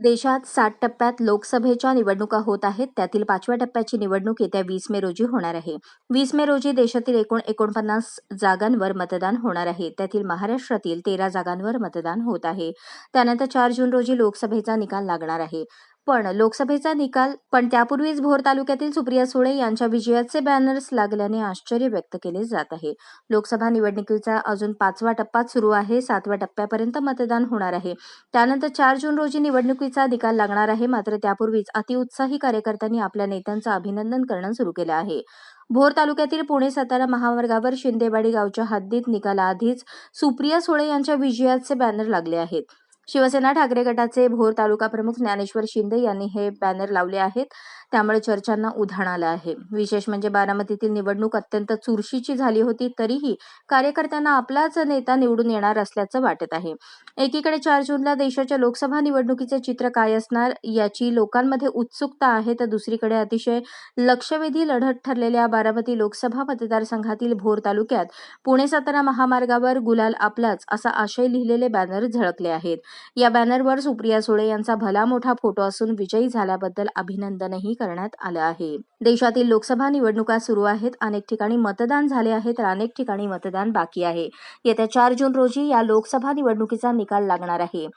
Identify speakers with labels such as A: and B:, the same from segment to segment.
A: देशात सात टप्प्यात लोकसभेच्या निवडणुका होत आहेत. त्यातील पाचव्या टप्प्याची निवडणूक येत्या वीस मे रोजी होणार आहे. वीस मे रोजी देशातील एकूण एकोणपन्नास जागांवर मतदान होणार आहे. त्यातील महाराष्ट्रातील तेरा जागांवर मतदान होत आहे. त्यानंतर चार जून रोजी लोकसभेचा निकाल लागणार आहे. पण लोकसभेचा निकाल पण त्यापूर्वीच भोर तालुक्यातील सुप्रिया सुळे यांच्या विजयाचे बॅनर्स लागल्याने आश्चर्य व्यक्त केले जात आहे. लोकसभा निवडणुकीचा अजून पाचवा टप्पा सुरू आहे सातव्या टप्प्यापर्यंत मतदान होणार आहे. त्यानंतर चार जून रोजी निवडणुकीचा निकाल लागणार आहे मात्र त्यापूर्वीच अतिउत्साही कार्यकर्त्यांनी आपल्या नेत्यांचं अभिनंदन करणं सुरू केलं आहे. भोर तालुक्यातील पुणे सातारा महामार्गावर शिंदेवाडी गावच्या हद्दीत निकालाआधीच सुप्रिया सुळे यांच्या विजयाचे बॅनर लागले आहेत. शिवसेना ठाकरे गटाचे भोर तालुका प्रमुख ज्ञानेश्वर शिंदे यांनी हे बॅनर लावले आहेत. त्यामुळे चर्चांना उधाण आलं आहे. विशेष म्हणजे बारामतीतील निवडणूक अत्यंत चुरशीची झाली होती तरीही कार्यकर्त्यांना आपलाच नेता निवडून येणार असल्याचं वाटत आहे. एकीकडे चार जूनला देशाच्या लोकसभा निवडणुकीचे चित्र काय असणार याची लोकांमध्ये उत्सुकता आहे तर दुसरीकडे अतिशय लक्षवेधी लढत ठरलेल्या बारामती लोकसभा मतदारसंघातील भोर तालुक्यात पुणे सातारा महामार्गावर गुलाल आपलाच असा आशय लिहिलेले बॅनर झळकले आहेत. या बॅनरवर सुप्रिया सुळे यांचा भला मोठा फोटो असून विजयी झाल्याबद्दल अभिनंदनही करण्यात आलं आहे. देशातील लोकसभा निवडणुका सुरू आहेत. अनेक ठिकाणी मतदान झाले आहे तर अनेक ठिकाणी मतदान बाकी आहे. येत्या चार जून रोजी या लोकसभा निवडणुकीचा निकाल लागणार आहे.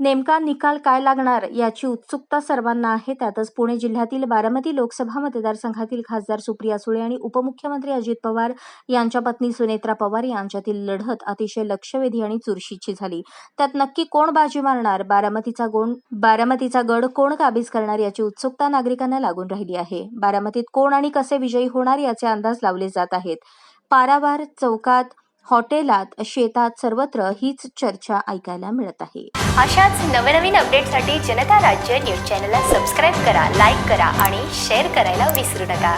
A: नेमका निकाल काय लागणार याची उत्सुकता सर्वांना आहे. त्यातच पुणे जिल्ह्यातील बारामती लोकसभा मतदारसंघातील खासदार सुप्रिया सुळे आणि उपमुख्यमंत्री अजित पवार यांच्या पत्नी सुनेत्रा पवार यांच्यातील लढत अतिशय लक्षवेधी आणि चुरशीची झाली. त्यात नक्की कोण बाजी मारणार? बारामतीचा गोण बारामतीचा गड कोण काबीज करणार याची उत्सुकता नागरिकांना लागून राहिली आहे. बारामतीत कोण आणि कसे विजयी होणार याचे अंदाज लावले जात आहेत. पारावार चौकात हॉटेलात शेतात सर्वत्र हीच चर्चा ऐकायला मिळत आहे.
B: अशाच नवनवीन अपडेटसाठी जनता राज्य न्यूज चॅनलला सबस्क्राईब करा लाईक करा आणि शेअर करायला विसरू नका.